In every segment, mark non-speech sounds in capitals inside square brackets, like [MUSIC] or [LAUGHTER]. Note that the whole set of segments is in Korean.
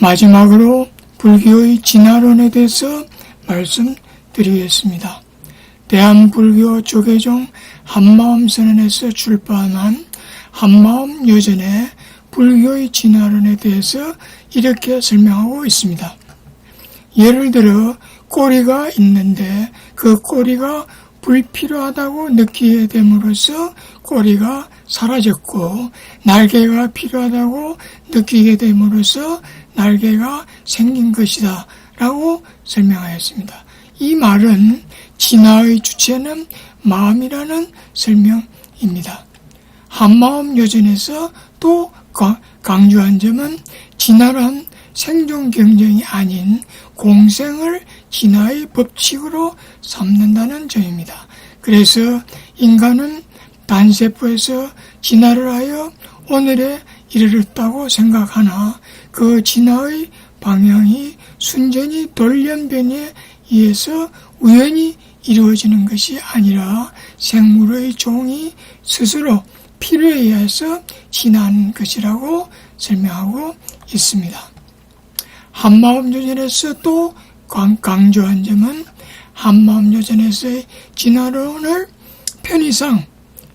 마지막으로 불교의 진화론에 대해서 말씀드리겠습니다. 대한불교 조계종 한마음 선언에서 출판한 한마음 여전의 불교의 진화론에 대해서 이렇게 설명하고 있습니다. 예를 들어 꼬리가 있는데 그 꼬리가 불필요하다고 느끼게 됨으로써 꼬리가 사라졌고 날개가 필요하다고 느끼게 됨으로써 날개가 생긴 것이다 라고 설명하였습니다. 이 말은 진화의 주체는 마음이라는 설명입니다. 한마음 요전에서 또 강조한 점은 진화란 생존 경쟁이 아닌 공생을 진화의 법칙으로 삼는다는 점입니다. 그래서 인간은 단세포에서 진화를 하여 오늘에 이르렀다고 생각하나 그 진화의 방향이 순전히 돌연변에 의해서 우연히 이루어지는 것이 아니라 생물의 종이 스스로 필요에 의해서 진화하는 것이라고 설명하고 있습니다. 한마음 요전에서 또 강조한 점은 한마음 요전에서의 진화론을 편의상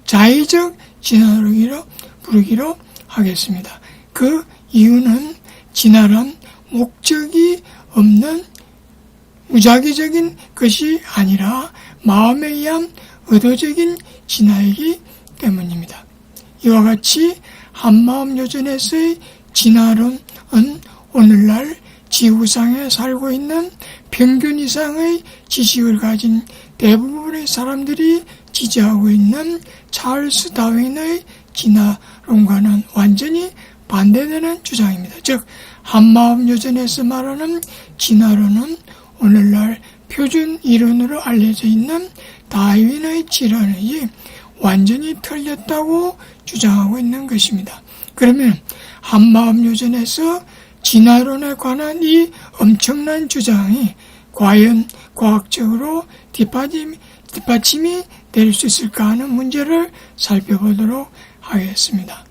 자의적 진화론이로 부르기로 하겠습니다. 그 이유는 진화란 목적이 없는 무작위적인 것이 아니라 마음에 의한 의도적인 진화이기 때문입니다. 이와 같이 한마음 요전에서의 진화론은 오늘날 지구상에 살고 있는 평균 이상의 지식을 가진 대부분의 사람들이 지지하고 있는 찰스 다윈의 진화론과는 완전히 반대되는 주장입니다. 즉 한마음 요전에서 말하는 진화론은 오늘날 표준 이론으로 알려져 있는 다윈의 진화론이 완전히 틀렸다고 주장하고 있는 것입니다. 그러면 한마음 요전에서 진화론에 관한 이 엄청난 주장이 과연 과학적으로 뒷받침이, 뒷받침이 될수 있을까 하는 문제를 살펴보도록 하겠습니다.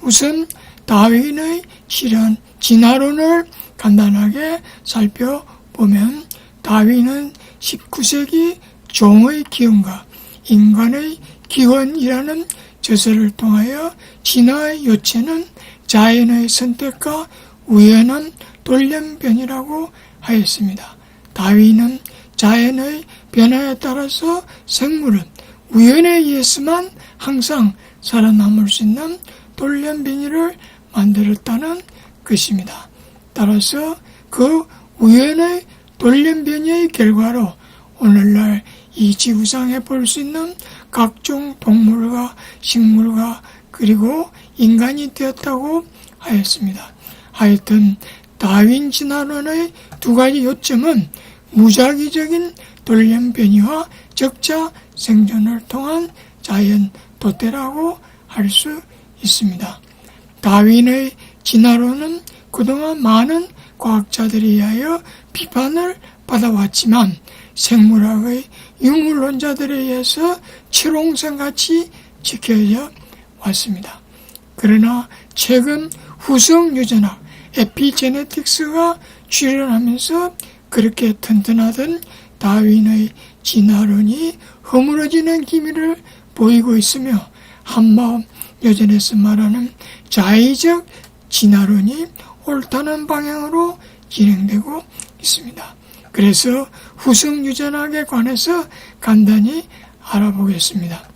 우선 다윈의 실현, 진화론을 간단하게 살펴보면 다윈은 19세기 종의 기원과 인간의 기원이라는 저서를 통하여 진화의 요체는 자연의 선택과 우연한 돌연변이라고 하였습니다. 다윈은 자연의 변화에 따라서 생물은 우연에 의해서만 항상 살아남을 수 있는 돌연변이를 만들었다는 것입니다. 따라서 그 우연의 돌연변이의 결과로 오늘날 이 지구상에 볼 수 있는 각종 동물과 식물과 그리고 인간이 되었다고 하였습니다. 하여튼 다윈 진화론의 두 가지 요점은 무작위적인 돌연변이와 적자 생존을 통한 자연 도태라고 할 수 있습니다. 다윈의 진화론은 그동안 많은 과학자들에 의하여 비판을 받아왔지만 생물학의 유물론자들에 의해서 치롱생같이 지켜져 왔습니다. 그러나 최근 후성 유전학 에피제네틱스가 출현하면서 그렇게 튼튼하던 다윈의 진화론이 허물어지는 기미를 보이고 있으며 한마음 여전에서 말하는 자의적 진화론이 옳다는 방향으로 진행되고 있습니다. 그래서 후성 유전학에 관해서 간단히 알아보겠습니다.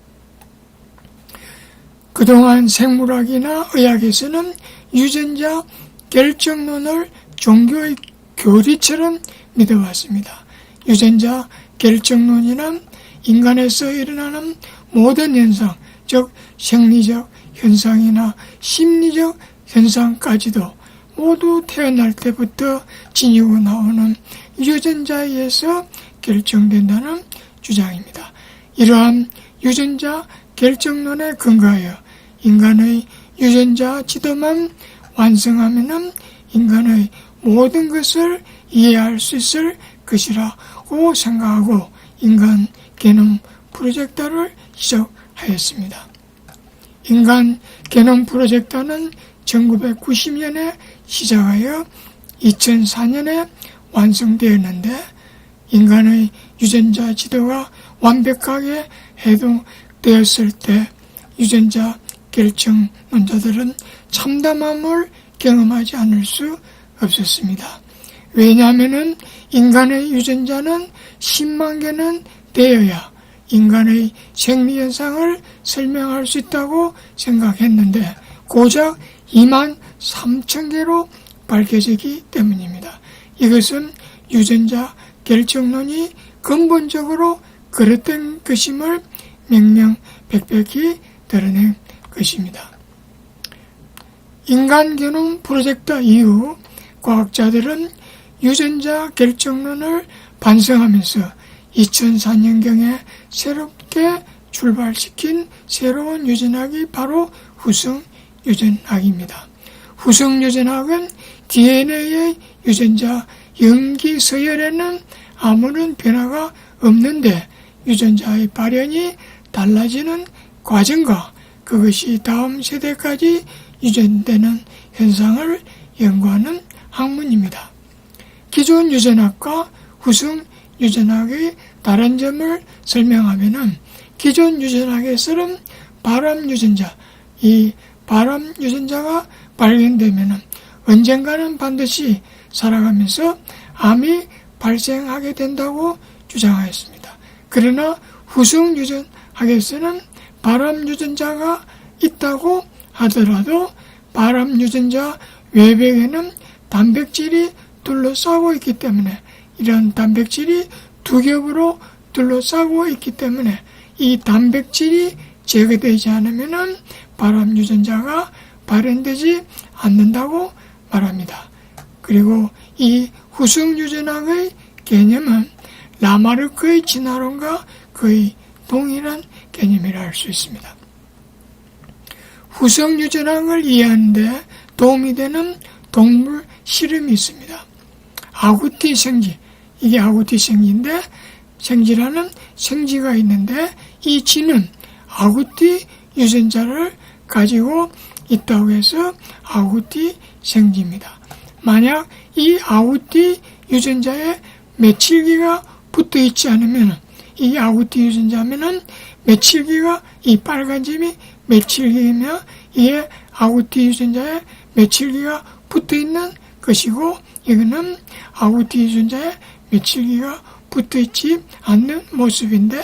그동안 생물학이나 의학에서는 유전자 결정론을 종교의 교리처럼 믿어왔습니다. 유전자 결정론이란 인간에서 일어나는 모든 현상, 즉 생리적 현상이나 심리적 현상까지도 모두 태어날 때부터 지니고 나오는 유전자에 의해서 결정된다는 주장입니다. 이러한 유전자 결정론에 근거하여 인간의 유전자 지도만 완성하면 인간의 모든 것을 이해할 수 있을 것이라고 생각하고 인간 개념 프로젝터를 시작하였습니다. 인간 개념 프로젝터는 1990년에 시작하여 2004년에 완성되었는데 인간의 유전자 지도가 완벽하게 해동되었을 때 유전자 결정론자들은 참담함을 경험하지 않을 수 없었습니다. 왜냐하면 인간의 유전자는 10만 개는 되어야 인간의 생리현상을 설명할 수 있다고 생각했는데 고작 2만 3천 개로 밝혀지기 때문입니다. 이것은 유전자 결정론이 근본적으로 그릇된 것임을 명명백백히 드러낸 것입니다. 인간 게놈 프로젝트 이후 과학자들은 유전자 결정론을 반성하면서 2004년경에 새롭게 출발시킨 새로운 유전학이 바로 후성 유전학입니다. 후성 유전학은 DNA의 유전자 염기 서열에는 아무런 변화가 없는데 유전자의 발현이 달라지는 과정과 그것이 다음 세대까지 유전되는 현상을 연구하는 학문입니다. 기존 유전학과 후승 유전학의 다른 점을 설명하면은 기존 유전학에서는 바람 유전자, 이 바람 유전자가 발견되면은 언젠가는 반드시 살아가면서 암이 발생하게 된다고 주장하였습니다. 그러나 후승 유전학에서는 바람 유전자가 있다고 하더라도 바람 유전자 외벽에는 단백질이 둘러싸고 있기 때문에 이런 단백질이 두 겹으로 둘러싸고 있기 때문에 이 단백질이 제거되지 않으면 바람 유전자가 발현되지 않는다고 말합니다. 그리고 이 후승 유전학의 개념은 라마르크의 진화론과 거의 동일한 개념이라 할 수 있습니다. 후성 유전학을 이해하는데 도움이 되는 동물 실험이 있습니다. 아구티 생지, 이게 아구티 생지인데 생지라는 생지가 있는데 이 지는 아구티 유전자를 가지고 있다고 해서 아구티 생지입니다. 만약 이 아구티 유전자에 메칠기가 붙어 있지 않으면 이 아구티 유전자면은 메칠기가 이 빨간 점이 메칠기이며 이에 아구티 유전자에 메칠기가 붙어 있는 것이고 이거는 아구티 유전자에 메칠기가 붙어 있지 않는 모습인데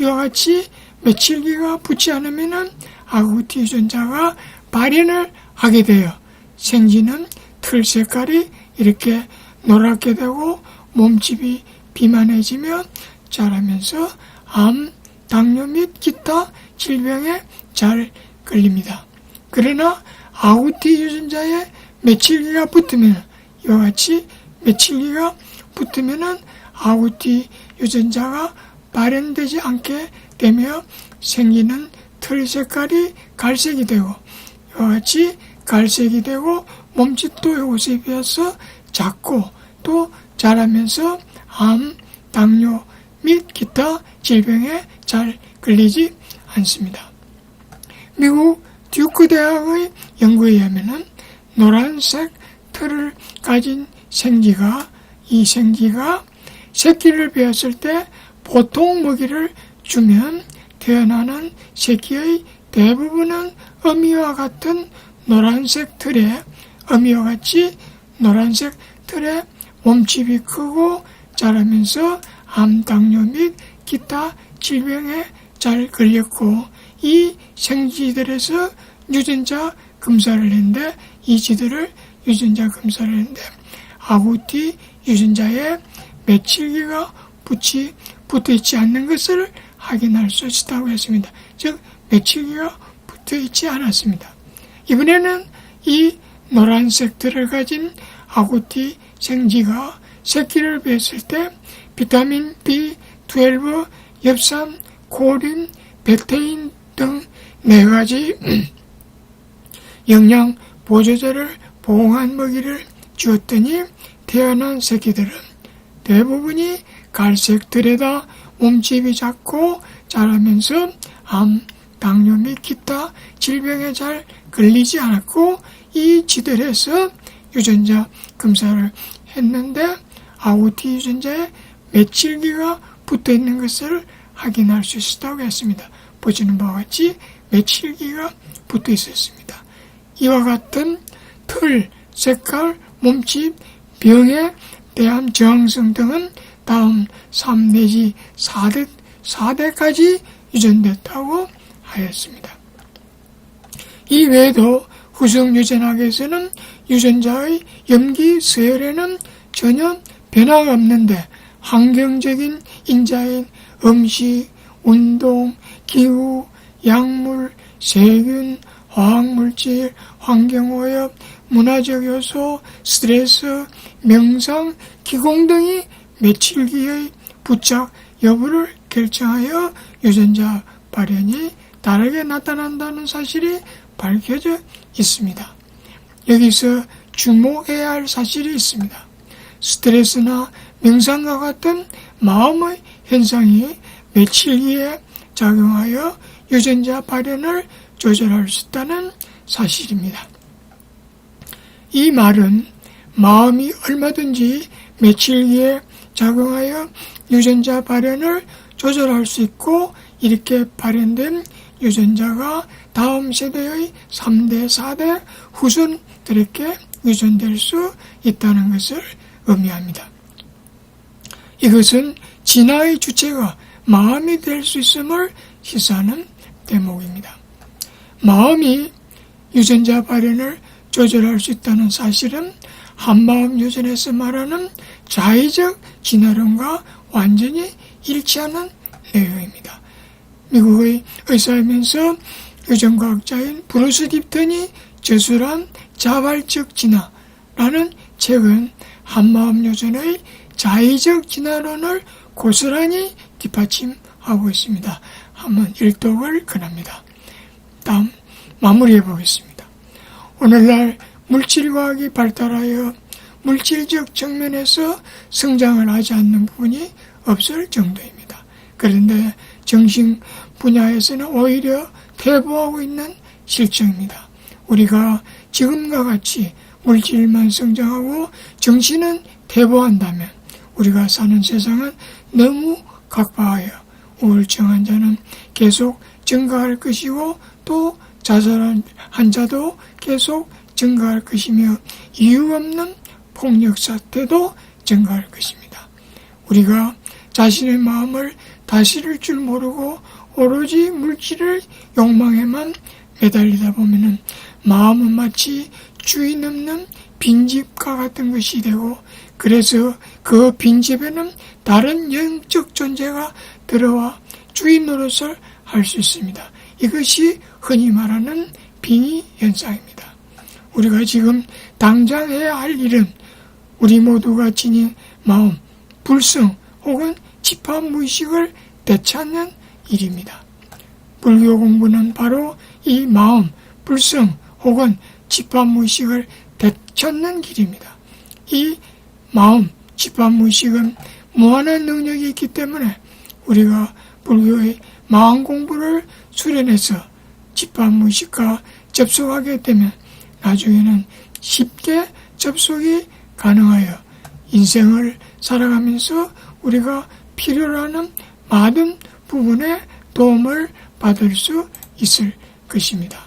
이와 같이 메칠기가 붙지 않으면은 아구티 유전자가 발현을 하게 되어 생지는 틀 색깔이 이렇게 노랗게 되고 몸집이 비만해지며 자라면서 암, 당뇨 및 기타 질병에 잘 걸립니다. 그러나 아우티 유전자에 메칠기가 붙으면 이와 같이 메칠기가 붙으면은 아우티 유전자가 발현되지 않게 되며 생기는 털 색깔이 갈색이 되고 이와 같이 갈색이 되고 몸집도 요것에 비해서 작고 또 자라면서 암, 당뇨 및 기타 질병에 잘 걸리지 않습니다. 미국 듀크 대학의 연구에 의하면 노란색 털을 가진 생쥐가 이 생쥐가 새끼를 베었을 때 보통 먹이를 주면 태어나는 새끼의 대부분은 어미와 같은 노란색 틀에 어미와 같이 노란색 틀에 몸집이 크고 자라면서 암, 당뇨 및 기타 질병에 잘 걸렸고 이 생쥐들에서 유전자 검사를 했는데 이 쥐들을 유전자 검사를 했는데 아구티 유전자에 메칠기가 붙이 붙어 있지 않는 것을 확인할 수 있다고 했습니다. 즉 메칠기가 붙어 있지 않았습니다. 이번에는 이 노란색 들을 가진 아구티 생쥐가 새끼를 뱄을 때 비타민 B12, 엽산, 코린, 베테인 등 네 가지 [CLEARS THROAT] 영양 보조제를 보응한 먹이를 주었더니 태어난 새끼들은 대부분이 갈색 들에다 몸집이 작고 자라면서 암, 당뇨 및 기타 질병에 잘 걸리지 않았고 이 쥐들에서 유전자 검사를 했는데 아오티 유전자에 메칠기가 붙어 있는 것을 확인할 수 있었다고 했습니다. 보시는 바와 같이 메칠기가 붙어 있었습니다. 이와 같은 틀, 색깔, 몸집, 병에 대한 저항성 등은 다음 3 내지 4대, 4대까지 유전됐다고 하였습니다. 이 외에도 후성 유전학에서는 유전자의 염기 서열에는 전혀 변화가 없는데 환경적인 인자인 음식, 운동, 기후, 약물, 세균, 화학물질, 환경오염, 문화적 요소, 스트레스, 명상, 기공 등이 며칠기의 부착 여부를 결정하여 유전자 발현이 다르게 나타난다는 사실이 밝혀져 있습니다. 여기서 주목해야 할 사실이 있습니다. 스트레스나 명상과 같은 마음의 현상이 며칠기에 작용하여 유전자 발현을 조절할 수 있다는 사실입니다. 이 말은 마음이 얼마든지 며칠기에 작용하여 유전자 발현을 조절할 수 있고 이렇게 발현된 유전자가 다음 세대의 3대, 4대 후손들에게 유전될 수 있다는 것을 의미합니다. 이것은 진화의 주체가 마음이 될 수 있음을 시사하는 대목입니다. 마음이 유전자 발현을 조절할 수 있다는 사실은 한마음 유전에서 말하는 자의적 진화론과 완전히 일치하는 내용입니다. 미국의 의사이면서 유전과학자인 브루스 딥턴이 저술한 자발적 진화라는 책은 한마음 유전의 자의적 진화론을 고스란히 뒷받침하고 있습니다. 한번 일독을 권합니다. 다음 마무리해 보겠습니다. 오늘날 물질과학이 발달하여 물질적 측면에서 성장을 하지 않는 부분이 없을 정도입니다. 그런데 정신 분야에서는 오히려 퇴보하고 있는 실정입니다. 우리가 지금과 같이 물질만 성장하고 정신은 퇴보한다면 우리가 사는 세상은 너무 각박하여 우울증 환자는 계속 증가할 것이고 또 자살한 환자도 계속 증가할 것이며 이유 없는 폭력 사태도 증가할 것입니다. 우리가 자신의 마음을 다스릴 줄 모르고 오로지 물질을 욕망에만 매달리다 보면은 마음은 마치 주인 없는 빈집과 같은 것이 되고 그래서 그 빈집에는 다른 영적 존재가 들어와 주인 노릇을 할 수 있습니다. 이것이 흔히 말하는 빙의 현상입니다. 우리가 지금 당장 해야 할 일은 우리 모두가 지닌 마음, 불성 혹은 집합 무의식을 되찾는 일입니다. 불교 공부는 바로 이 마음, 불성 혹은 집합 무의식을 되찾는 길입니다. 이 마음, 집합 무의식은 무한한 능력이 있기 때문에 우리가 불교의 마음 공부를 수련해서 집합 무의식과 접속하게 되면 나중에는 쉽게 접속이 가능하여 인생을 살아가면서 우리가 필요로 하는 많은 부분에 도움을 받을 수 있을 것입니다.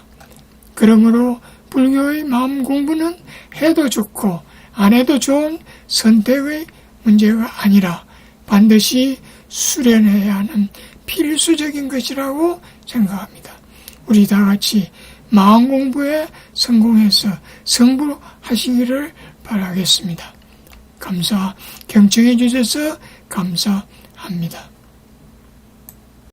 그러므로 불교의 마음 공부는 해도 좋고 안 해도 좋은 선택의 문제가 아니라 반드시 수련해야 하는 필수적인 것이라고 생각합니다. 우리 다 같이 마음 공부에 성공해서 성불하시기를 바라겠습니다. 감사, 경청해 주셔서 감사합니다.